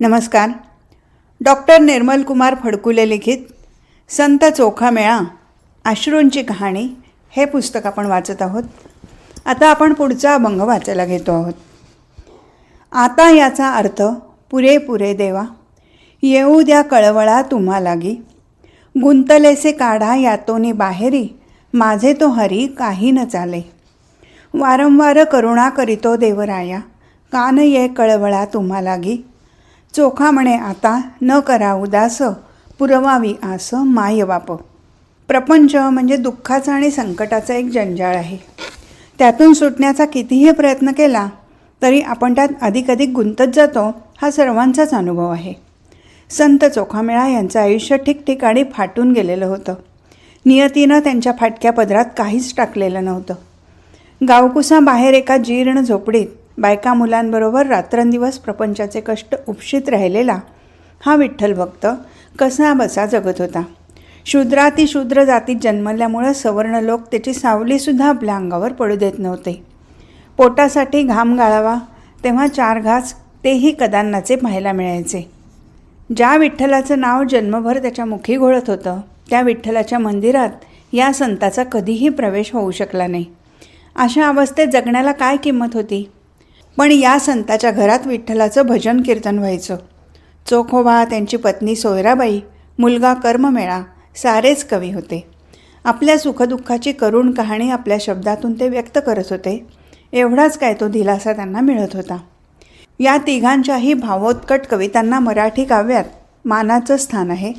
नमस्कार. डॉक्टर निर्मल कुमार फडकुले लिखित संत चोखामेळा अश्रूंची कहाणी हे पुस्तक आपण वाचत आहोत. आता आपण पुढचा अभंग वाचायला घेतो आहोत. आता याचा अर्थ पुरे पुरे देवा येऊ द्या कळवळा तुम्हा लागी गुंतलेसे काढा यातोनी बाहेरी माझे तो हरी काही न चाले. वारंवार करुणा करीतो देवराया कान ये कळवळा तुम्हा लागी चोखा म्हणे आता न करा उदास पुरवावी आस माय बाप. प्रपंच म्हणजे दुःखाचा आणि संकटाचा एक जंजाळ आहे. त्यातून सुटण्याचा कितीही प्रयत्न केला तरी आपण त्यात अधिकाधिक अधिक गुंतत जातो हा सर्वांचाच अनुभव आहे. संत चोखामेळा यांचं आयुष्य ठिकठिकाणी फाटून गेलेलं होतं. नियतीनं त्यांच्या फाटक्या पदरात काहीच टाकलेलं नव्हतं. गावकुसा बाहेर एका जीर्ण झोपडीत बायका मुलांबरोबर रात्रंदिवस प्रपंचाचे कष्ट उपशीत राहिलेला हा विठ्ठल भक्त कसा बसा जगत होता. शूद्रातिशूद्र जातीत जन्मल्यामुळं सवर्ण लोक त्याची सावलीसुद्धा आपल्या अंगावर पडू देत नव्हते. पोटासाठी घाम गाळावा तेव्हा चार घास तेही कदान्नाचे पाहायला मिळायचे. ज्या विठ्ठलाचं नाव जन्मभर त्याच्या मुखी घोळत होतं त्या विठ्ठलाच्या मंदिरात या संताचा कधीही प्रवेश होऊ शकला नाही. अशा अवस्थेत जगण्याला काय किंमत होती? पण या संताच्या घरात विठ्ठलाचं भजन कीर्तन व्हायचं. चोखोबा त्यांची पत्नी सोयराबाई मुलगा कर्ममेळा सारेच कवी होते. आपल्या सुखदुःखाची करुण कहाणी आपल्या शब्दातून ते व्यक्त करत होते. एवढाच काय तो दिलासा त्यांना मिळत होता. या तिघांच्याही भावोत्कट कवितांना मराठी काव्यात मानाचं स्थान आहे.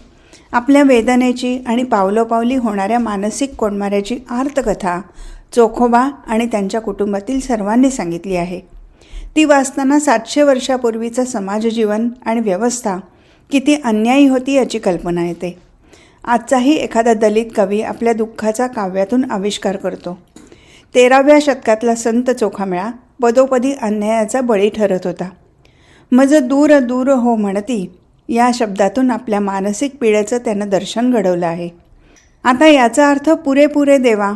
आपल्या वेदनेची आणि पावलोपावली होणाऱ्या मानसिक कोंडमाऱ्याची आर्तकथा चोखोबा आणि त्यांच्या कुटुंबातील सर्वांनी सांगितली आहे. ती वाचताना सातशे वर्षापूर्वीचं समाजजीवन आणि व्यवस्था किती अन्यायी होती याची कल्पना येते. आजचाही एखादा दलित कवी आपल्या दुःखाचा काव्यातून आविष्कार करतो. तेराव्या शतकातला संत चोखामेळा पदोपदी अन्यायाचा बळी ठरत होता. मज दूर दूर हो म्हणती या शब्दातून आपल्या मानसिक पिढ्याचं त्यानं दर्शन घडवलं आहे. आता याचा अर्थ पुरेपुरे देवा.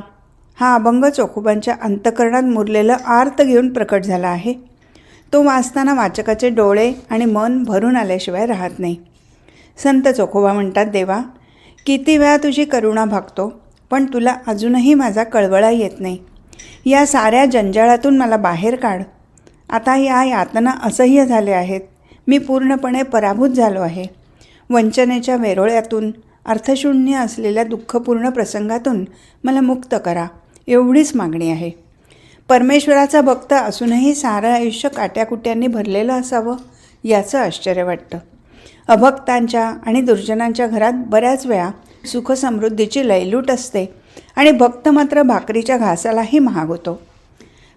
हा अभंग चोखोबांच्या अंतकरणात मुरलेलं आर्त घेऊन प्रकट झाला आहे. तो वाचताना वाचकाचे डोळे आणि मन भरून आल्याशिवाय राहत नाही. संत चोखोबा म्हणतात देवा किती वेळा तुझी करुणा भागतो पण तुला अजूनही माझा कळवळा येत नाही. या साऱ्या जंजाळातून मला बाहेर काढ. आता या यातना असह्य झाल्या आहेत. मी पूर्णपणे पराभूत झालो आहे. वंचनेच्या वेरोळ्यातून अर्थशून्य असलेल्या दुःखपूर्ण प्रसंगातून मला मुक्त करा. एवढीच मागणी आहे. परमेश्वराचा भक्त असूनही सारं आयुष्य काट्याकुट्यांनी भरलेलं असावं याचं आश्चर्य वाटतं. अभक्तांच्या आणि दुर्जनांच्या घरात बऱ्याच वेळा सुखसमृद्धीची लयलूट असते आणि भक्त मात्र भाकरीच्या घासालाही महाग होतो.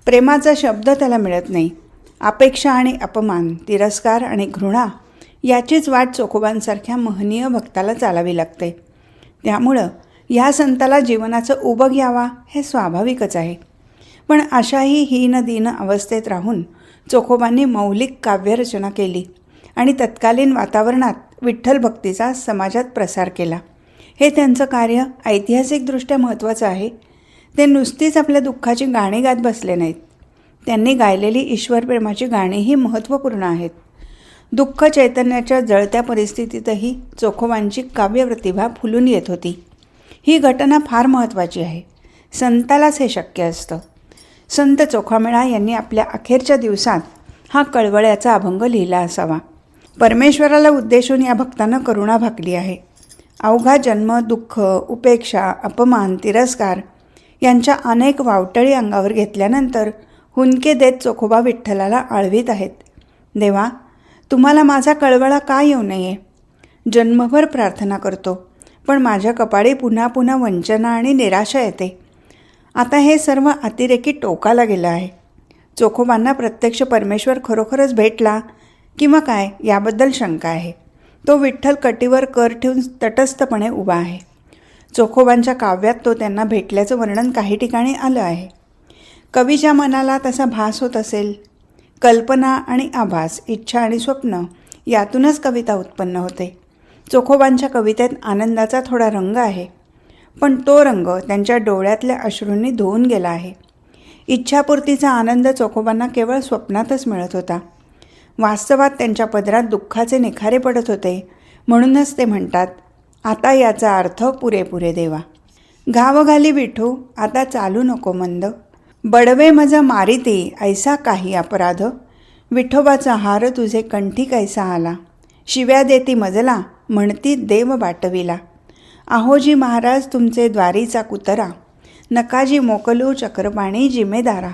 प्रेमाचा शब्द त्याला मिळत नाही. अपेक्षा आणि अपमान तिरस्कार आणि घृणा याचीच वाट चोखोबांसारख्या महनीय भक्ताला चालावी लागते. त्यामुळं ह्या संताला जीवनाचं उबग यावा हे स्वाभाविकच आहे. पण अशाही हीन दीन अवस्थेत राहून चोखोबांनी मौलिक काव्यरचना केली आणि तत्कालीन वातावरणात विठ्ठल भक्तीचा समाजात प्रसार केला. हे त्यांचं कार्य ऐतिहासिकदृष्ट्या महत्त्वाचं आहे. ते नुसतीच आपल्या दुःखाची गाणी गात बसले नाहीत. त्यांनी गायलेली ईश्वरप्रेमाची गाणीही महत्त्वपूर्ण आहेत. दुःख चैतन्याच्या जळत्या परिस्थितीतही चोखोबांची काव्यप्रतिभा फुलून येत होती. ही घटना फार महत्त्वाची आहे. संतालाच हे शक्य असतं. संत चोखामेळा यांनी आपल्या अखेरच्या दिवसात हा कळवळ्याचा अभंग लिहिला असावा. परमेश्वराला उद्देशून या भक्तानं करुणा भाकली आहे. अवघा जन्म दुःख उपेक्षा अपमान तिरस्कार यांच्या अनेक वावटळी अंगावर घेतल्यानंतर हुंदके देत चोखोबा विठ्ठलाला आळवीत आहेत. देवा तुम्हाला माझा कळवळा का येऊ नये? जन्मभर प्रार्थना करतो पण माझ्या कपाळी पुन्हा पुन्हा वंचना आणि निराशा येते. आता हे सर्व अतिरेकी टोकाला गेलं आहे. चोखोबांना प्रत्यक्ष परमेश्वर खरोखरच भेटला किंवा काय याबद्दल शंका आहे. तो विठ्ठल कटीवर कर ठेवून तटस्थपणे उभा आहे. चोखोबांच्या काव्यात तो त्यांना भेटल्याचं वर्णन काही ठिकाणी आलं आहे. कवीच्या मनाला तसा भास होत असेल. कल्पना आणि आभास इच्छा आणि स्वप्न यातूनच कविता उत्पन्न होते. चोखोबांच्या कवितेत आनंदाचा थोडा रंग आहे. पण तो रंग त्यांच्या डोळ्यातल्या अश्रूंनी धुवून गेला आहे. इच्छापूर्तीचा आनंद चोखोबांना केवळ स्वप्नातच मिळत होता. वास्तवात त्यांच्या पदरात दुःखाचे निखारे पडत होते. म्हणूनच ते म्हणतात आता याचा अर्थ पुरेपुरे देवा. घावघाली विठू आता चालू नको मंद. बडवे मज मारिती ऐसा काही अपराध. विठोबाचा हार तुझे कंठी कैसा आला. शिव्या देती मजला म्हणती देव बाटविला. आहोजी महाराज तुमचे द्वारीचा कुतरा. नकाजी मोकलू चक्रपाणी जिमेदारा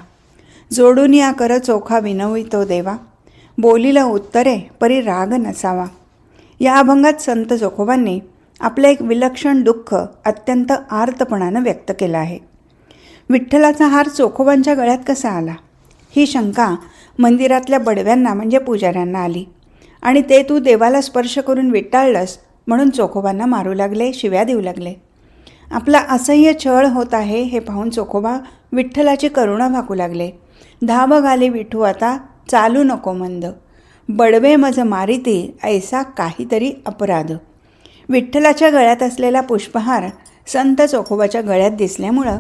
जोडून या कर चोखा विनवितो देवा. बोलीला उत्तरे परी राग नसावा. या अभंगात संत जोखोबांनी आपलं एक विलक्षण दुःख अत्यंत आर्तपणानं व्यक्त केलं आहे. विठ्ठलाचा हार चोखोबांच्या गळ्यात कसा आला? ही शंका मंदिरातल्या बडव्यांना म्हणजे पुजाऱ्यांना आली. आणि ते तू देवाला स्पर्श करून विटाळलंस म्हणून चोखोबांना मारू लागले शिव्या देऊ लागले. आपला असह्य छळ होत आहे हे पाहून चोखोबा विठ्ठलाची करुणा भाकू लागले. धाव घाले विठू आता चालू नको मंद. बडवे मज मारिती ऐसा काहीतरी अपराध. विठ्ठलाच्या गळ्यात असलेला पुष्पहार संत चोखोबाच्या गळ्यात दिसल्यामुळं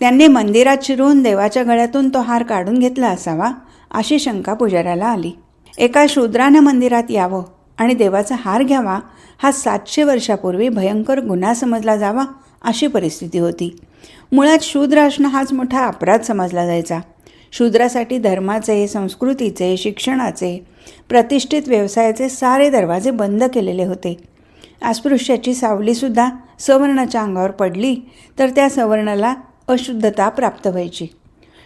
त्यांनी मंदिरात शिरून देवाच्या गळ्यातून तो हार काढून घेतला असावा अशी शंका पुजाऱ्याला आली. एका शूद्रानं मंदिरात यावं आणि देवाचा हार घ्यावा हा सातशे वर्षापूर्वी भयंकर गुन्हा समजला जावा अशी परिस्थिती होती. मुळात शूद्र असणं हाच मोठा अपराध समजला जायचा. शूद्रासाठी धर्माचे संस्कृतीचे शिक्षणाचे प्रतिष्ठित व्यवसायाचे सारे दरवाजे बंद केलेले होते. अस्पृश्याची सावलीसुद्धा सवर्णाच्या अंगावर पडली तर त्या सवर्णाला अशुद्धता प्राप्त व्हायची.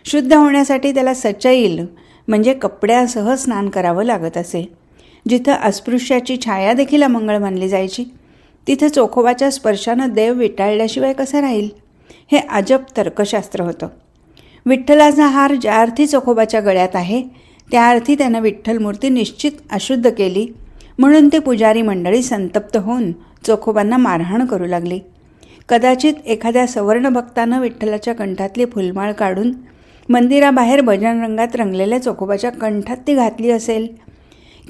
शुद्ध होण्यासाठी त्याला सचैल म्हणजे कपड्यासह स्नान करावं लागत असे. जिथं अस्पृश्याची छाया देखील अमंगळ मानली जायची. तिथं चोखोबाच्या स्पर्शानं देव विटाळल्याशिवाय कसं राहील? हे अजब तर्कशास्त्र होतं. विठ्ठलाचा हार ज्या अर्थी चोखोबाच्या गळ्यात आहे त्या अर्थी त्यानं विठ्ठल मूर्ती निश्चित अशुद्ध केली. म्हणून ते पुजारी मंडळी संतप्त होऊन चोखोबांना मारहाण करू लागली. कदाचित एखाद्या सवर्ण भक्तानं विठ्ठलाच्या कंठातली फुलमाळ काढून मंदिराबाहेर भजन रंगात रंगलेल्या चोखोबाच्या कंठात ती घातली असेल.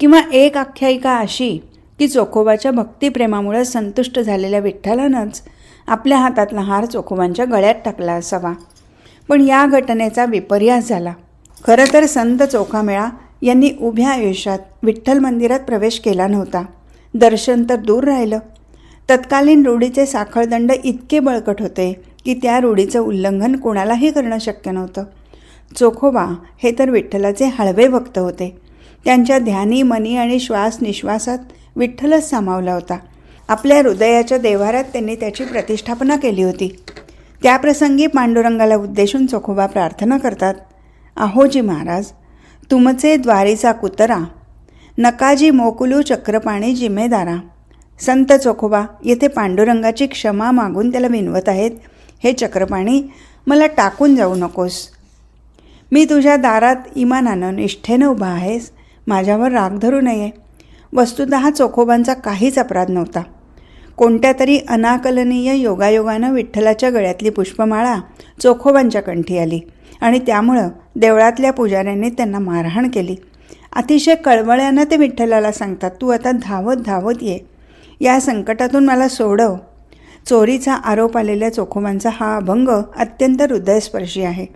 किंवा एक आख्यायिका अशी की चोखोबाच्या भक्तिप्रेमामुळं संतुष्ट झालेल्या विठ्ठलानंच आपल्या हातातला हार चोखोबांच्या गळ्यात टाकला असावा. पण या घटनेचा विपर्यास झाला. खरं तर संत चोखामेळा यांनी उभ्या आयुष्यात विठ्ठल मंदिरात प्रवेश केला नव्हता. दर्शन तर दूर राहिलं. तत्कालीन रूढीचे साखळदंड इतके बळकट होते की त्या रूढीचं उल्लंघन कोणालाही करणं शक्य नव्हतं. चोखोबा हे तर विठ्ठलाचे हळवे भक्त होते. त्यांच्या ध्यानी मनी आणि श्वास निश्वासात विठ्ठलच सामावला होता. आपल्या हृदयाच्या देव्हाऱ्यात त्यांनी त्याची प्रतिष्ठापना केली होती. त्याप्रसंगी पांडुरंगाला उद्देशून चोखोबा प्रार्थना करतात आहोजी महाराज तुमचे द्वारीचा कुतरा नकाजी मोकुलू चक्रपाणी जिम्मेदारा. संत चोखोबा येथे पांडुरंगाची क्षमा मागून त्याला विनवत आहेत हे चक्रपाणी मला टाकून जाऊ नकोस. मी तुझ्या दारात इमानानं निष्ठेनं उभा आहेस माझ्यावर राग धरू नये. वस्तुत चोखोबांचा काहीच अपराध नव्हता. कोणत्या तरी अनाकलनीय योगायोगानं विठ्ठलाच्या गळ्यातली पुष्पमाळा चोखोबांच्या कंठी आली आणि त्यामुळं देवळातल्या पुजाऱ्यांनी त्यांना मारहाण केली. अतिशय कळवळ्यानं ते विठ्ठलाला सांगतात तू आता धावत धावत ये. या संकटातून मला सोडव. चोरीचा आरोप आलेल्या चोखोबांचा हा अभंग अत्यंत हृदयस्पर्शी आहे.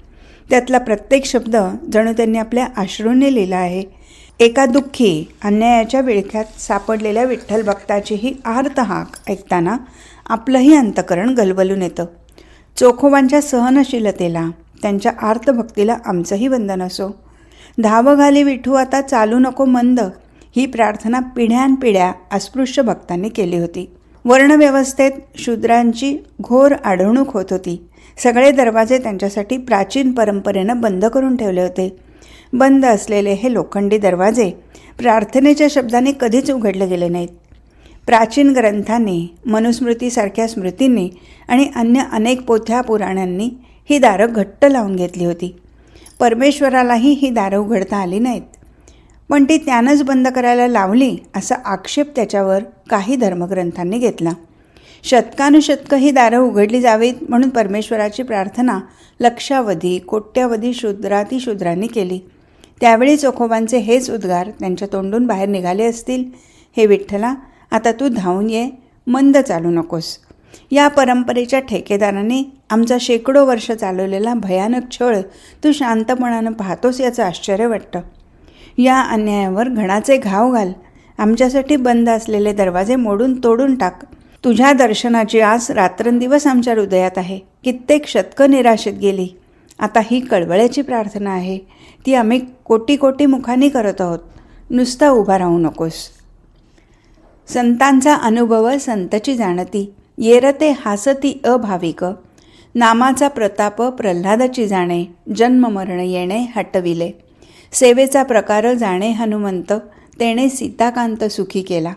त्यातला प्रत्येक शब्द जणू त्यांनी आपल्या अश्रूंनी लिहिला आहे. एका दुःखी अन्यायाच्या विळख्यात सापडलेल्या विठ्ठल भक्ताची ही आर्त हाक ऐकताना आपलंही अंतकरण गलबलून येतं. चोखोबांच्या सहनशीलतेला त्यांच्या आर्तभक्तीला आमचंही वंदन असो. धाव घाली विठू आता चालू नको मंद. ही प्रार्थना पिढ्यानपिढ्या अस्पृश्य भक्तांनी केली होती. वर्णव्यवस्थेत शूद्रांची घोर आढळणूक होत होती. सगळे दरवाजे त्यांच्यासाठी प्राचीन परंपरेनं बंद करून ठेवले होते. बंद असलेले हे लोखंडी दरवाजे प्रार्थनेच्या शब्दाने कधीच उघडले गेले नाहीत. प्राचीन ग्रंथांनी मनुस्मृतीसारख्या स्मृतींनी आणि अन्य अनेक पोथ्या पुराणांनी ही दारं घट्ट लावून घेतली होती. परमेश्वरालाही ही दारं उघडता आली नाहीत. पण ती त्यानंच बंद करायला लावली असा आक्षेप त्याच्यावर काही धर्मग्रंथांनी घेतला. शतकानुशतकं ही दारं उघडली जावीत म्हणून परमेश्वराची प्रार्थना लक्षावधी कोट्यावधी शूद्रातिशूद्रांनी केली. त्यावेळी चोखोबांचे हेच उद्गार त्यांच्या तोंडून बाहेर निघाले असतील. हे विठ्ठला आता तू धावून ये मंद चालू नकोस. या परंपरेच्या ठेकेदाराने आमचा शेकडो वर्ष चालवलेला भयानक छळ तू शांतपणानं पाहतोस याचं आश्चर्य वाटतं. या अन्यायावर घणाचे घाव घाल. आमच्यासाठी बंद असलेले दरवाजे मोडून तोडून टाक. तुझ्या दर्शनाची आस रात्रंदिवस आमच्या हृदयात आहे. कित्येक शतकं निराशेत गेली. आता ही कळवळ्याची प्रार्थना आहे. ती आम्ही कोटी कोटी मुखांनी करत आहोत. नुसता उभा राहू नकोस. संतांचा अनुभव संतची जाणती. येरते हासती अभाविक. नामाचा प्रताप प्रल्हादाची जाणे. जन्ममरण येणे हटविले. सेवेचा प्रकार जाणे हनुमंत. तेणे सीताकांत सुखी केला.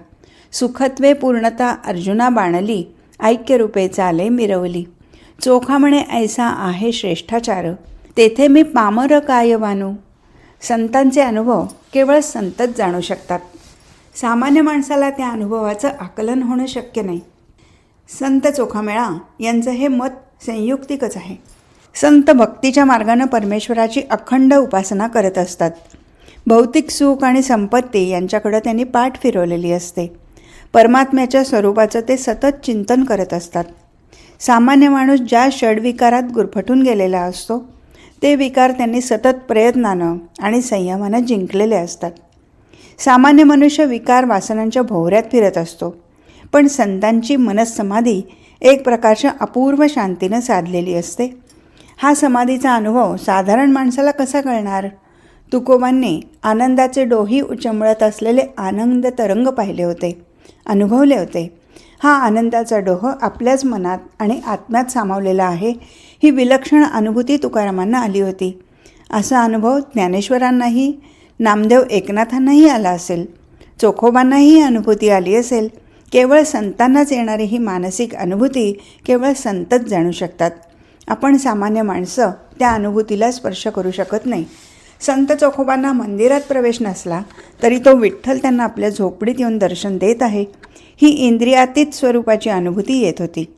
सुखत्वे पूर्णता अर्जुना बाणली. ऐक्यरूपे चाले मिरवली. चोखा म्हणे ऐसा आहे श्रेष्ठाचार. तेथे मी पामर काय वानू? संतांचे अनुभव केवळ संतच जाणू शकतात. सामान्य माणसाला त्या अनुभवाचं आकलन होणं शक्य नाही. संत चोखामेळा यांचं हे मत संयुक्तिकच आहे. संत भक्तीच्या मार्गानं परमेश्वराची अखंड उपासना करत असतात. भौतिक सुख आणि संपत्ती यांच्याकडं त्यांनी पाठ फिरवलेली असते. परमात्म्याच्या स्वरूपाचं ते सतत चिंतन करत असतात. सामान्य माणूस ज्या षडविकारात गुरफटून गेलेला असतो ते विकार त्यांनी सतत प्रयत्नानं आणि संयमानं जिंकलेले असतात. सामान्य मनुष्य विकार वासनांच्या भोवऱ्यात फिरत असतो पण संतांची मनस्समाधी एक प्रकारच्या अपूर्व शांतीनं साधलेली असते. हा समाधीचा अनुभव साधारण माणसाला कसा कळणार? तुकोबांनी आनंदाचे डोही उचंबळत असलेले आनंद तरंग पाहिले होते अनुभवले होते. हा आनंदाचा डोह आपल्याच मनात आणि आत्म्यात सामावलेला आहे ही विलक्षण अनुभूती तुकारामांना आली होती. असा अनुभव ज्ञानेश्वरांनाही नामदेव एकनाथांनाही आला असेल. चोखोबांनाही अनुभूती आली असेल. केवळ संतांनाच येणारी ही मानसिक अनुभूती केवळ संतच जाणू शकतात. आपण सामान्य माणसं त्या अनुभूतीला स्पर्श करू शकत नाही. संत चोखोबांना मंदिरात प्रवेश नसला तरी तो विठ्ठल त्यांना आपल्या झोपडीत येऊन दर्शन देत आहे. ही इंद्रियातीत स्वरूपाची अनुभूती येत होती.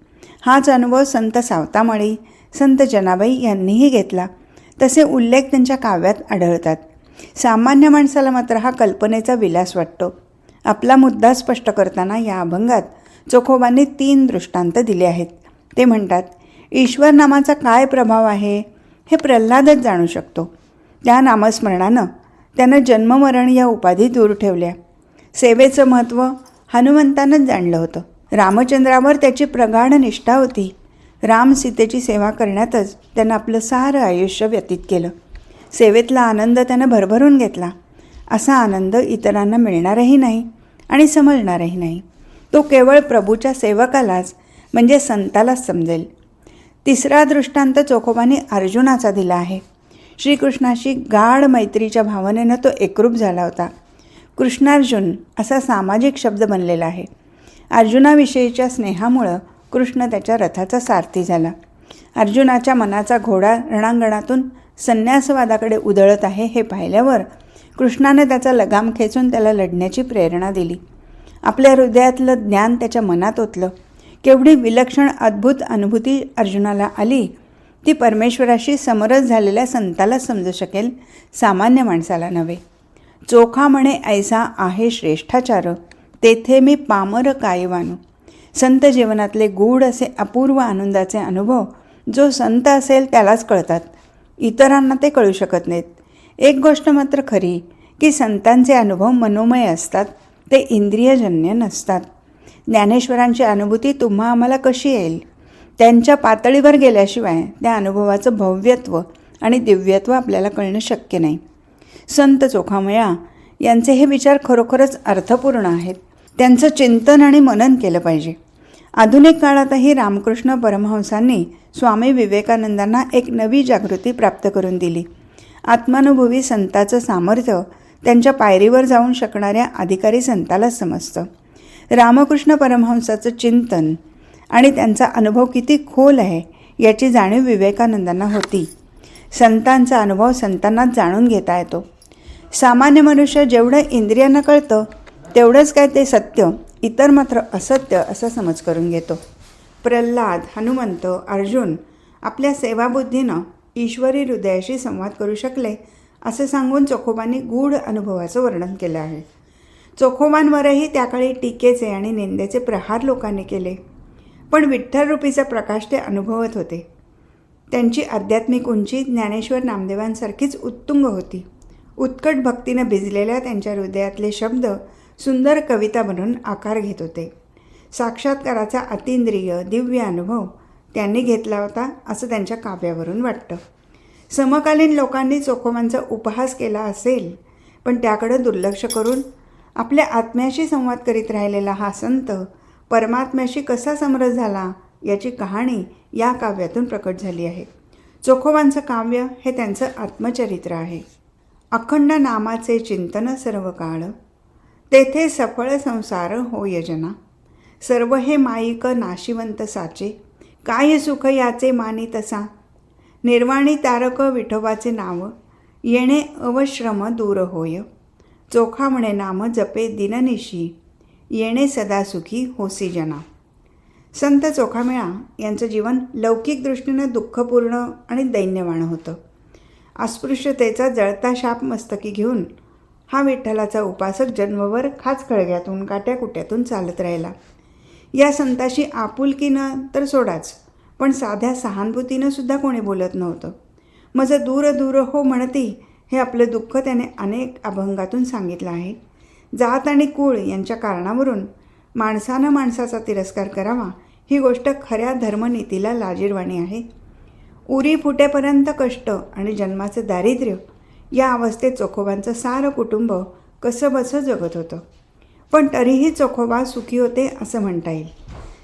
हाच अनुभव संत सावतामाळी संत जनाबाई यांनीही घेतला. तसे उल्लेख त्यांच्या काव्यात आढळतात. सामान्य माणसाला मात्र हा कल्पनेचा विलास वाटतो. आपला मुद्दा स्पष्ट करताना या अभंगात चोखोबांनी तीन दृष्टांत दिले आहेत. ते म्हणतात ईश्वर नामाचा काय प्रभाव आहे हे प्रल्हादच जाणू शकतो. त्या नामस्मरणानं त्यानं जन्ममरण या उपाधी दूर ठेवल्या. सेवेचं महत्त्व हनुमंतानंच जाणलं होतं. रामचंद्रावर त्याची प्रगाढ निष्ठा होती. राम सीतेची सेवा करण्यातच त्यानं आपलं सारं आयुष्य व्यतीत केलं. सेवेतला आनंद त्यानं भरभरून घेतला. असा आनंद इतरांना मिळणारही नाही आणि समजणारही नाही. तो केवळ प्रभूच्या सेवकालाच म्हणजे संतालाच समजेल. तिसरा दृष्टांत चोखोबाने अर्जुनाचा दिला आहे. श्रीकृष्णाशी गाढ मैत्रीच्या भावनेनं तो एकरूप झाला होता. कृष्णार्जुन असा सामाजिक शब्द बनलेला आहे. अर्जुनाविषयीच्या स्नेहामुळं कृष्ण त्याच्या रथाचा सारथी झाला. अर्जुनाच्या मनाचा घोडा रणांगणातून संन्यासवादाकडे उधळत आहे हे पाहिल्यावर कृष्णाने त्याचा लगाम खेचून त्याला लढण्याची प्रेरणा दिली. आपल्या हृदयातलं ज्ञान त्याच्या मनात ओतलं. केवढी विलक्षण अद्भुत अनुभूती अर्जुनाला आली ती परमेश्वराशी समरस झालेल्या संताला समजू शकेल सामान्य माणसाला नव्हे. चोखा म्हणे ऐसा आहे श्रेष्ठाचार. तेथे मी पामर कायवानू. संत जीवनातले गूढ असे अपूर्व आनंदाचे अनुभव जो संत असेल त्यालाच कळतात. इतरांना ते कळू शकत नाहीत. एक गोष्ट मात्र खरी की संतांचे अनुभव मनोमय असतात ते इंद्रियजन्य नसतात. ज्ञानेश्वरांची अनुभूती तुम्हा आम्हाला कशी येईल? त्यांच्या पातळीवर गेल्याशिवाय त्या अनुभवाचं भव्यत्व आणि दिव्यत्व आपल्याला कळणं शक्य नाही. संत चोखामया यांचे हे विचार खरोखरच अर्थपूर्ण आहेत. त्यांचं चिंतन आणि मनन केलं पाहिजे. आधुनिक काळातही रामकृष्ण परमहंसांनी स्वामी विवेकानंदांना एक नवी जागृती प्राप्त करून दिली. आत्मानुभवी संताचं सामर्थ्य त्यांच्या पायरीवर जाऊन शकणाऱ्या अधिकारी संतालाच समजतं. रामकृष्ण परमहंसाचं चिंतन आणि त्यांचा अनुभव किती खोल आहे याची जाणीव विवेकानंदांना होती. संतांचा अनुभव संतांनाच जाणून घेता येतो. सामान्य मनुष्य जेवढं इंद्रियांना कळतं तेवढंच काय ते सत्य इतर मात्र असत्य असा समज करून घेतो. प्रल्हाद हनुमंत अर्जुन आपल्या सेवाबुद्धीनं ईश्वरी हृदयाशी संवाद करू शकले असं सांगून चोखोबांनी गूढ अनुभवाचं वर्णन केलं आहे. चोखोबांवरही त्याकाळी टीकेचे आणि निंदेचे प्रहार लोकांनी केले. पण विठ्ठलरूपीचा प्रकाश ते अनुभवत होते. त्यांची आध्यात्मिक उंची ज्ञानेश्वर नामदेवांसारखीच उत्तुंग होती. उत्कट भक्तीनं भिजलेल्या त्यांच्या हृदयातले शब्द सुंदर कविता बनून आकार घेत होते. साक्षात्काराचा अतिंद्रिय दिव्य अनुभव त्यांनी घेतला होता असं त्यांच्या काव्यावरून वाटतं. समकालीन लोकांनी चोखोबांचा उपहास केला असेल पण त्याकडं दुर्लक्ष करून आपल्या आत्म्याशी संवाद करीत राहिलेला हा संत परमात्म्याशी कसा समरस झाला? याची कहाणी या काव्यातून प्रकट झाली आहे. चोखोबांचं काव्य हे त्यांचं आत्मचरित्र आहे. अखंड नामाचे चिंतन सर्व काळ तेथे सफळ संसार हो यजना. सर्व हे माईक नाशिवंत साचे काय सुख याचे मानी तसा. निर्वाणी तारक विठोबाचे नाव येणे अवश्रम दूर होय. चोखा म्हणे नाम जपे दिननिशी येणे सदा सुखी होसी जना. संत चोखामेळा यांचं जीवन लौकिक दृष्टीनं दुःखपूर्ण आणि दैन्यवाण होतं. अस्पृश्यतेचा जळता शाप मस्तकी घेऊन हा विठ्ठलाचा उपासक जन्मभर खाच खळग्यातून काट्याकुट्यातून चालत राहिला. या संताशी आपुलकीनं तर सोडाच पण साध्या सहानुभूतीनं सुद्धा कोणी बोलत नव्हतं. माझं दूर दूर हो म्हणती हे आपलं दुःख त्याने अनेक अभंगातून सांगितलं आहे. जात आणि कुळ यांच्या कारणावरून माणसानं माणसाचा तिरस्कार करावा ही गोष्ट खऱ्या धर्मनीतीला लाजीरवाणी आहे. उरी फुटेपर्यंत कष्ट आणि जन्माचं दारिद्र्य या अवस्थेत चोखोबांचं सारं कुटुंब कसंबसं जगत होतं. पण तरीही चोखोबा सुखी होते असं म्हणता येईल.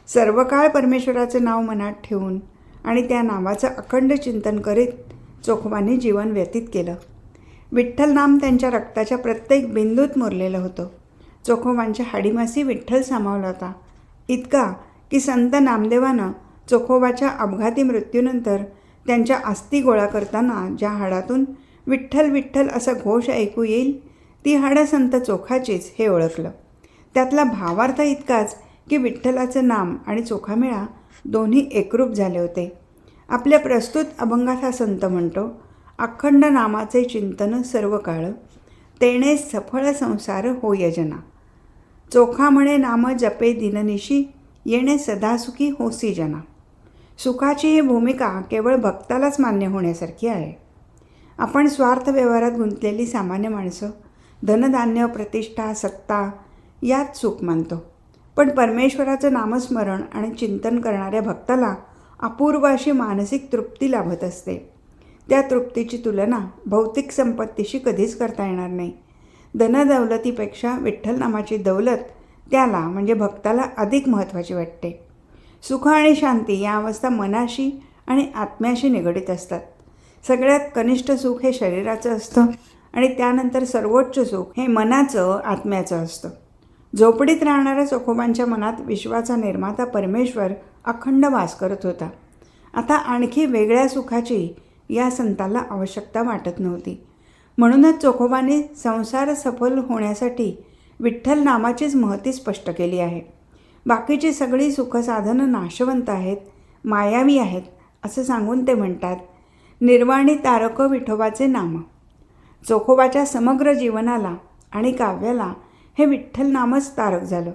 सर्व काळ परमेश्वराचं नाव मनात ठेवून आणि त्या नावाचं अखंड चिंतन करीत चोखोबांनी जीवन व्यतीत केलं. विठ्ठल नाम त्यांच्या रक्ताच्या प्रत्येक बिंदूत मुरलेलं होतं. चोखोबांच्या हाडीमासी विठ्ठल सामावला होता. इतका की संत नामदेवानं चोखोबाच्या अपघाती मृत्यूनंतर त्यांच्या अस्थी गोळा करताना ज्या हाडातून विठ्ठल विठ्ठल असा घोष ऐकू येईल ती हाडं संत चोखाचीच हे ओळखलं. त्यातला भावार्थ इतकाच की विठ्ठलाचं नाम आणि चोखामेळा दोन्ही एकरूप झाले होते. आपल्या प्रस्तुत अभंगात हा संत म्हणतो अखंड नामाचे चिंतन सर्व काळ तेणे सफळ संसार होयजना चोखा म्हणे नाम जपे दिननिशी येणे सदासुखी होसी जना. सुखाची ही भूमिका केवळ भक्तालाच मान्य होण्यासारखी आहे. आपण स्वार्थ व्यवहारात गुंतलेली सामान्य माणसं धनधान्य प्रतिष्ठा सत्ता यात सुख मानतो. पण परमेश्वराचं नामस्मरण आणि चिंतन करणाऱ्या भक्ताला अपूर्व अशी मानसिक तृप्ती लाभत असते. त्या तृप्तीची तुलना भौतिक संपत्तीशी कधीच करता येणार नाही. धनदौलतीपेक्षा विठ्ठल नामाची दौलत त्याला म्हणजे भक्ताला अधिक महत्त्वाची वाटते. सुख आणि शांती या अवस्था मनाशी आणि आत्म्याशी निगडीत असतात. सगळ्यात कनिष्ठ सुख हे शरीराचं असतं आणि त्यानंतर सर्वोच्च सुख हे मनाचं आत्म्याचं असतं. झोपडीत राहणाऱ्या चोखोबांच्या मनात विश्वाचा निर्माता परमेश्वर अखंड वास करत होता. आता आणखी वेगळ्या सुखाची या संताला आवश्यकता वाटत नव्हती. म्हणूनच चोखोबांनी संसार सफल होण्यासाठी विठ्ठल नामाचीच महती स्पष्ट केली आहे. बाकीची सगळी सुखसाधनं नाशवंत आहेत मायावी आहेत असं सांगून ते म्हणतात निर्वाणी तारक विठोबाचे नाम. चोखोबाच्या समग्र जीवनाला आणि काव्याला हे विठ्ठल नामच तारक झालं.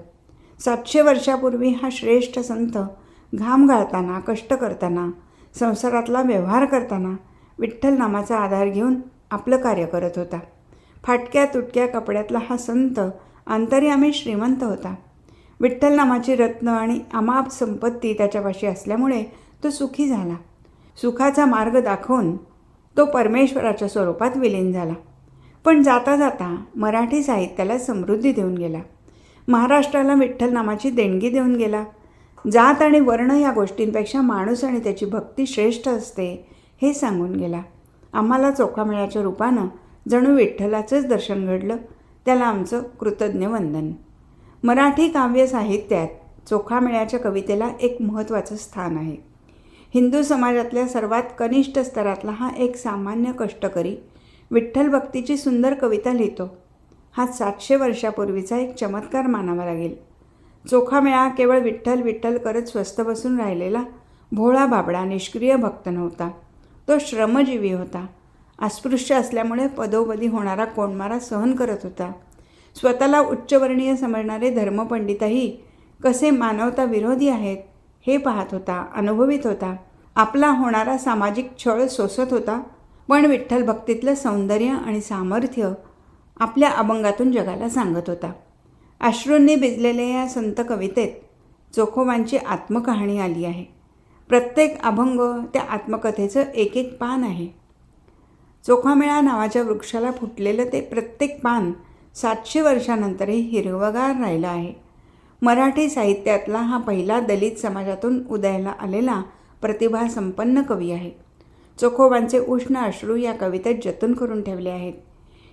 सातशे वर्षापूर्वी हा श्रेष्ठ संत घाम गाळताना कष्ट करताना संसारातला व्यवहार करताना विठ्ठल नामाचा आधार घेऊन आपलं कार्य करत होता. फाटक्या तुटक्या कपड्यातला हा संत अंतर्यामी श्रीमंत होता. विठ्ठल नामाची रत्न आणि अमाप संपत्ती त्याच्यापाशी असल्यामुळे तो सुखी झाला. सुखाचा मार्ग दाखवून तो परमेश्वराच्या स्वरूपात विलीन झाला. पण जाता जाता मराठी साहित्याला समृद्धी देऊन गेला. महाराष्ट्राला विठ्ठल नामाची देणगी देऊन गेला. जात आणि वर्ण या गोष्टींपेक्षा माणूस आणि त्याची भक्ती श्रेष्ठ असते हे सांगून गेला. आम्हाला चोखामेळ्याच्या रूपानं जणू विठ्ठलाचंच दर्शन घडलं. त्याला आमचं कृतज्ञ वंदन. मराठी काव्य साहित्यात चोखामेळ्याच्या कवितेला एक महत्त्वाचं स्थान आहे. हिंदू समाजातल्या सर्वात कनिष्ठ स्तरातला हा एक सामान्य कष्टकरी विठ्ठल भक्तीची सुंदर कविता लिहितो. हा सातशे वर्षापूर्वीचा एक चमत्कार मानावा लागेल. चोखामेळा केवळ विठ्ठल विठ्ठल करत स्वस्थ बसून राहिलेला भोळा बाबडा निष्क्रिय भक्त नव्हता. तो श्रमजीवी होता. अस्पृश्य असल्यामुळे पदोपदी होणारा कोंडमारा सहन करत होता. स्वतःला उच्चवर्णीय समजणारे धर्मपंडितही कसे मानवता विरोधी आहेत हे पाहत होता अनुभवित होता. आपला होणारा सामाजिक छळ सोसत होता पण विठ्ठल भक्तीतलं सौंदर्य आणि सामर्थ्य आपल्या अभंगातून जगाला सांगत होता. अश्रूंनी भिजलेल्या या संत कवितेत चोखोबांची आत्मकहाणी आली आहे. प्रत्येक अभंग त्या आत्मकथेचं एक एक पान आहे. चोखामेळा नावाच्या वृक्षाला फुटलेलं ते प्रत्येक पान सातशे वर्षानंतरही हिरवगार राहिलं आहे. मराठी साहित्यातला हा पहिला दलित समाजातून उदयाला आलेला प्रतिभासंपन्न कवी आहे. चोखोबांचे उष्ण अश्रू या कवितेत जतन करून ठेवले आहेत.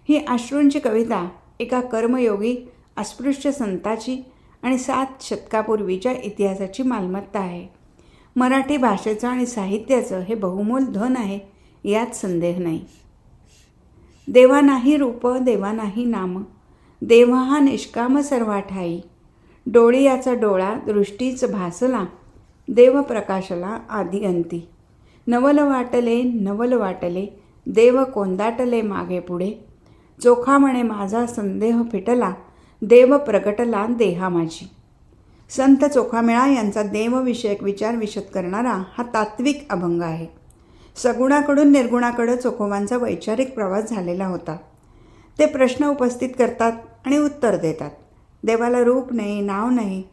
ही अश्रूंची कविता एका कर्मयोगी अस्पृश्य संताची आणि सात शतकापूर्वीच्या इतिहासाची मालमत्ता आहे. मराठी भाषेचं आणि साहित्याचं हे बहुमोल धन आहे यात संदेह नाही. देवा नाही रूप देवा नाही नाम. देवा हा निष्काम सर्वा ठाई डोळी याचा डोळा दृष्टीच भासला देव प्रकाशला आदी अंती. नवल वाटले नवल वाटले देव कोंदाटले मागे पुढे. चोखा म्हणे माझा संदेह फिटला देव प्रगटला देहा माझी. संत चोखामेळा यांचा देवविषयक विचार विशद करणारा हा तात्विक अभंग आहे. सगुणाकडून निर्गुणाकडं चोखोबांचा वैचारिक प्रवास झालेला होता. ते प्रश्न उपस्थित करतात आणि उत्तर देतात. देवाला रूप नाही नाव नाही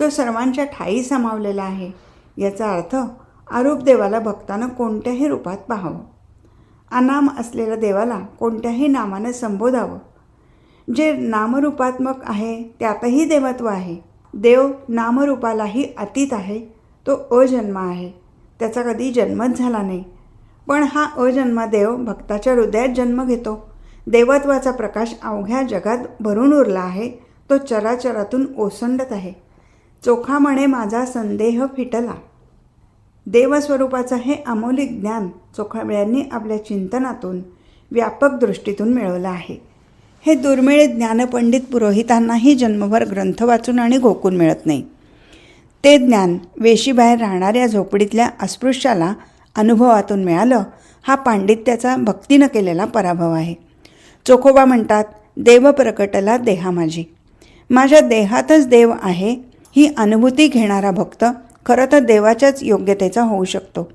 तो सर्वांच्या ठाई सामावलेला आहे. याचा अर्थ आरोप देवाला भक्तानं कोणत्याही रूपात पाहावं. अनाम असलेल्या देवाला कोणत्याही नामानं संबोधावं. जे नामरूपात्मक आहे त्यातही देवत्व आहे. देव नामरूपालाही अतीत आहे तो अजन्म आहे. त्याचा कधी जन्मच झाला नाही. पण हा अजन्मा देव भक्ताच्या हृदयात जन्म घेतो. देवत्वाचा प्रकाश अवघ्या जगात भरून उरला आहे. तो चराचरातून ओसंडत आहे. चोखा म्हणे माझा संदेह फिटला. देवस्वरूपाचं हे अमौलिक ज्ञान चोखामेळ्यांनी आपल्या चिंतनातून व्यापक दृष्टीतून मिळवलं आहे. हे दुर्मिळ ज्ञानपंडित पुरोहितांनाही जन्मभर ग्रंथ वाचून आणि घोकून मिळत नाही. ते ज्ञान वेशीबाहेर राहणाऱ्या झोपडीतल्या अस्पृश्याला अनुभवातून मिळालं हा पांडित्याचा भक्तीनं केलेला पराभव आहे. चोखोबा म्हणतात देव प्रकटला देहा माझी. माझ्या देहातच देव आहे ही अनुभूती घेणारा भक्त खरं तर देवाच्याच योग्यतेचा होऊ शकतो.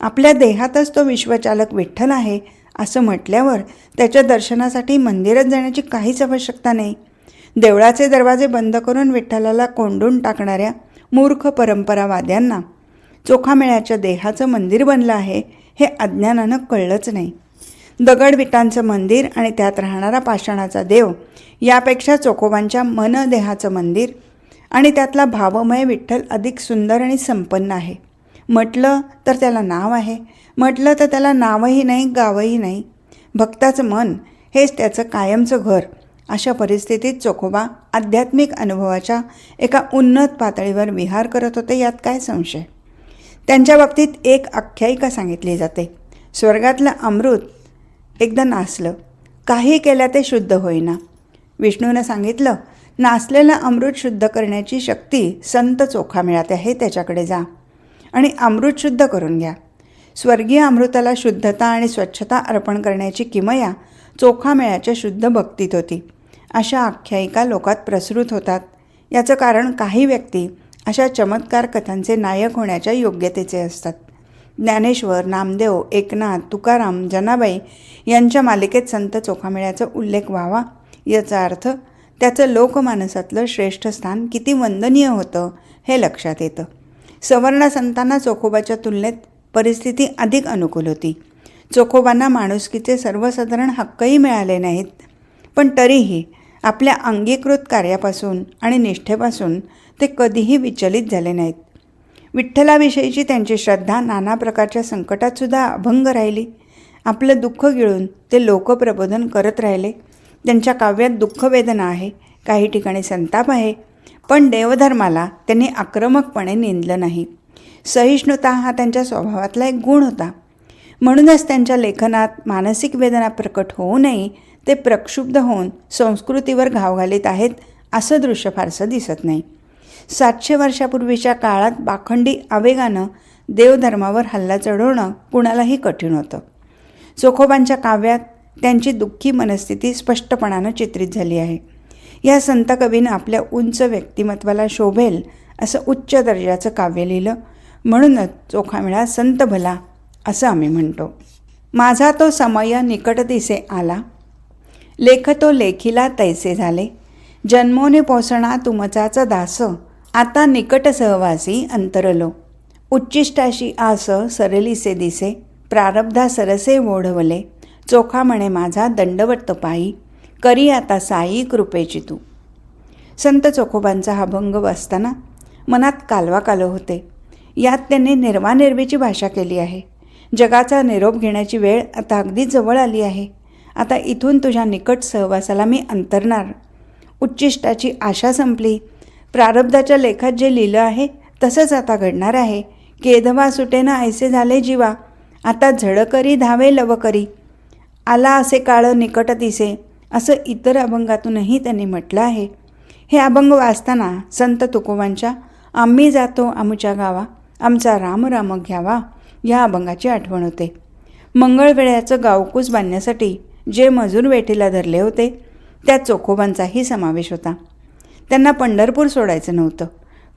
आपल्या देहातच तो विश्वचालक विठ्ठल आहे असं म्हटल्यावर त्याच्या दर्शनासाठी मंदिरात जाण्याची काहीच आवश्यकता नाही. देवळाचे दरवाजे बंद करून विठ्ठलाला कोंडून टाकणाऱ्या मूर्ख परंपरावाद्यांना चोखामेळ्याच्या देहाचं मंदिर बनलं आहे हे अज्ञानानं कळलंच नाही. दगडविटांचं मंदिर आणि त्यात राहणारा पाषाणाचा देव यापेक्षा चोखोबांच्या मनदेहाचं मंदिर आणि त्यातला भावमय विठ्ठल अधिक सुंदर आणि संपन्न आहे. म्हटलं तर त्याला नाव आहे म्हटलं तर त्याला नावही नाही गावही नाही. भक्ताचं मन हेच त्याचं कायमचं घर अशा परिस्थितीत चोखोबा आध्यात्मिक अनुभवाच्या एका उन्नत पातळीवर विहार करत होते यात काय संशय? त्यांच्या बाबतीत एक आख्यायिका सांगितली जाते. स्वर्गातलं अमृत एकदा नासलं. काही केल्या ते शुद्ध होईना. विष्णूनं सांगितलं नासलेलं अमृत शुद्ध करण्याची शक्ती संत चोखा मिळत आहे त्याच्याकडे जा आणि अमृत शुद्ध करून घ्या. स्वर्गीय अमृताला शुद्धता आणि स्वच्छता अर्पण करण्याची किमया चोखा मेळ्याच्या शुद्ध भक्तीत होती. अशा आख्यायिका लोकात प्रसृत होतात. याचं कारण काही व्यक्ती अशा चमत्कार कथांचे नायक होण्याच्या योग्यतेचे असतात. ज्ञानेश्वर नामदेव एकनाथ तुकाराम जनाबाई यांच्या मालिकेत संत चोखामेळ्याचा उल्लेख व्हावा याचा अर्थ त्याचं लोकमानसातलं श्रेष्ठ स्थान किती वंदनीय होतं हे लक्षात येतं. सवर्ण संतांना चोखोबाच्या तुलनेत परिस्थिती अधिक अनुकूल होती. चोखोबांना माणुसकीचे सर्वसाधारण हक्कही मिळाले नाहीत. पण तरीही आपल्या अंगीकृत कार्यापासून आणि निष्ठेपासून ते कधीही विचलित झाले नाहीत. विठ्ठलाविषयीची त्यांची श्रद्धा नाना प्रकारच्या संकटातसुद्धा अभंग राहिली. आपलं दुःख गिळून ते लोकप्रबोधन करत राहिले. त्यांच्या काव्यात दुःखवेदना आहे काही ठिकाणी संताप आहे पण देवधर्माला त्यांनी आक्रमकपणे निंदलं नाही. सहिष्णुता हा त्यांच्या स्वभावातला एक गुण होता. म्हणूनच त्यांच्या लेखनात मानसिक वेदना प्रकट होऊ नये ते प्रक्षुब्ध होऊन संस्कृतीवर घाव घालीत आहेत असं दृश्य फारसं दिसत नाही. सातशे वर्षापूर्वीच्या काळात बाखंडी आवेगानं देवधर्मावर हल्ला चढवणं कुणालाही कठीण होतं. चोखोबांच्या काव्यात त्यांची दुःखी मनस्थिती स्पष्टपणानं चित्रित झाली आहे. या संत कवीनं आपल्या उंच व्यक्तिमत्वाला शोभेल असं उच्च दर्जाचं काव्य लिहिलं. म्हणूनच चोखामेळा संत भला असं आम्ही म्हणतो. माझा तो समय निकट दिसे आला. लेखतो लेखीला तैसे झाले. जन्मोने पोसणा तुमचाच दास. आता निकट सहवासी अंतरलो. उच्चिष्टाशी आस सरलीसे दिसे प्रारब्धा सरसे ओढवले चोखा म्हणे माझा दंडवत पायी करी आता साई कृपेची तू. संत चोखोबांचा हा भंग वाचताना मनात कालवा कालो होते. यात त्यांनी निर्वानिर्वेची भाषा केली आहे. जगाचा निरोप घेण्याची वेळ आता अगदी जवळ आली आहे. आता इथून तुझ्या निकट सहवासाला मी अंतरणार. उच्चिष्टाची आशा संपली. प्रारब्धाच्या लेखात जे लिहिलं आहे तसंच आता घडणार आहे. केधवा सुटेना ऐसे झाले जीवा. आता झडकरी धावे लवकरी. आला असे काळं निकट दिसे असं इतर अभंगातूनही त्यांनी म्हटलं आहे. हे अभंग वाचताना संत तुकोबांच्या आम्ही जातो आमच्या गावा आमचा राम राम घ्यावा या अभंगाची आठवण होते. मंगळवेळ्याचं गावकूस बांधण्यासाठी जे मजूर वेठीला धरले होते त्या चोखोबांचाही समावेश होता. त्यांना पंढरपूर सोडायचं नव्हतं.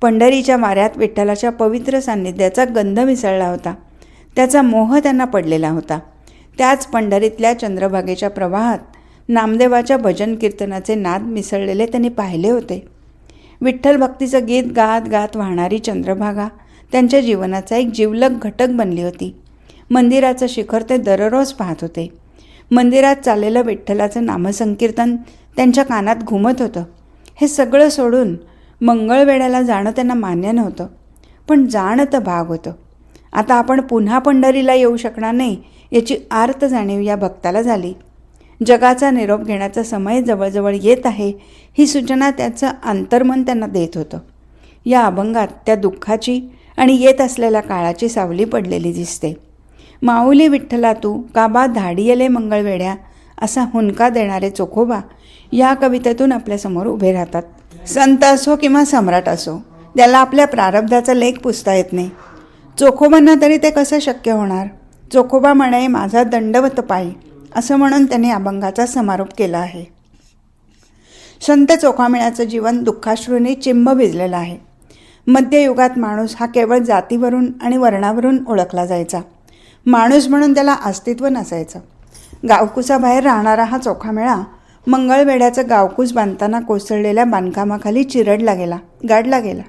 पंढरीच्या वाऱ्यात विठ्ठलाच्या पवित्र सान्निध्याचा गंध मिसळला होता. त्याचा मोह त्यांना पडलेला होता. त्याच पंढरीतल्या चंद्रभागेच्या प्रवाहात नामदेवाच्या भजन कीर्तनाचे नाद मिसळलेले त्यांनी पाहिले होते. विठ्ठल भक्तीचं गीत गात गात वाहणारी चंद्रभागा त्यांच्या जीवनाचा एक जिवलग घटक बनली होती. मंदिराचं शिखर ते दररोज पाहत होते. मंदिरात चाललेलं विठ्ठलाचं नामसंकीर्तन त्यांच्या कानात घुमत होतं. हे सगळं सोडून मंगळवेड्याला जाणं त्यांना मान्य नव्हतं. पण जाणं तर भाग होतं. आता आपण पुन्हा पंढरीला येऊ शकणार नाही याची आर्त जाणीव या भक्ताला झाली. जगाचा निरोप घेण्याचा समय जवळजवळ येत आहे ही सूचना त्याचं अंतर्मन त्यांना देत होतं. या अभंगात त्या दुःखाची आणि येत असलेल्या काळाची सावली पडलेली दिसते. माऊली विठ्ठला तू काबा धाडियले मंगळवेड्या? असा हुंका देणारे चोखोबा या कवितेतून आपल्यासमोर उभे राहतात. संत असो किंवा सम्राट असो त्याला आपल्या प्रारब्धाचा लेख पुसता येत नाही. चोखोबांना तरी ते कसं शक्य होणार? चोखोबा म्हणे माझा दंडवत पायी असं म्हणून त्यांनी अभंगाचा समारोप केला आहे. संत चोखामिळ्याचं जीवन दुःखाश्रूने चिंब भिजलेलं आहे. मध्ययुगात माणूस हा केवळ जातीवरून आणि वर्णावरून ओळखला जायचा. माणूस म्हणून त्याला अस्तित्व नसायचं. गावकुसाबाहेर राहणारा हा चोखामेळा मंगळवेढ्याचं गावकूस बांधताना कोसळलेल्या बांधकामाखाली चिरडला गेला गाडला गेला.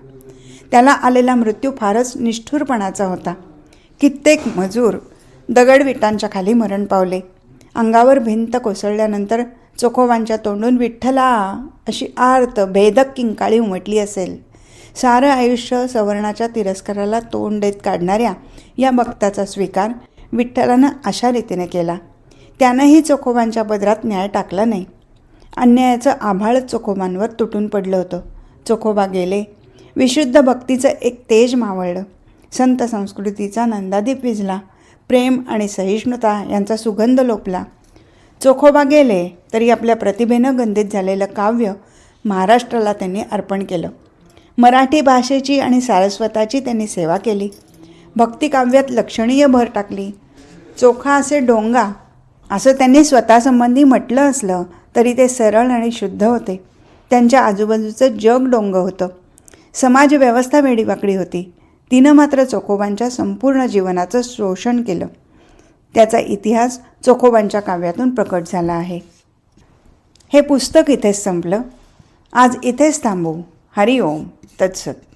त्याला आलेला मृत्यू फारच निष्ठुरपणाचा होता. कित्येक मजूर दगडविटांच्या खाली मरण पावले. अंगावर भिंत कोसळल्यानंतर चोखोबांच्या तोंडून विठ्ठला अशी आर्त भेदक किंकाळी उमटली असेल. सारं आयुष्य सवर्णाच्या तिरस्काराला तोंड देत काढणाऱ्या या भक्ताचा स्वीकार विठ्ठलानं अशा रीतीने केला. त्यानंही चोखोबांच्या पदरात न्याय टाकला नाही. अन्यायाचं आभाळ चोखोबांवर तुटून पडलं होतं. चोखोबा गेले. विशुद्ध भक्तीचं एक तेज मावळलं. संत संस्कृतीचा नंदादीप विजला प्रेम आणि सहिष्णुता यांचा सुगंध लोपला. चोखोबा गेले तरी आपल्या प्रतिभेनं गंधित झालेलं काव्य महाराष्ट्राला त्यांनी अर्पण केलं. मराठी भाषेची आणि सारस्वताची त्यांनी सेवा केली. भक्तिकाव्यात लक्षणीय भर टाकली. चोखा असे डोंगा असं त्यांनी स्वतःसंबंधी म्हटलं असलं तरी ते सरळ आणि शुद्ध होते. त्यांच्या आजूबाजूचं जग डोंग होतं. समाजव्यवस्था वेडीवाकडी होती. तिनं मात्र चोखोबांच्या संपूर्ण जीवनाचं शोषण केलं. त्याचा इतिहास चोखोबांच्या काव्यातून प्रकट झाला आहे. हे पुस्तक इथेच संपलं. आज इथेच थांबू. हरिओम. तत्सत.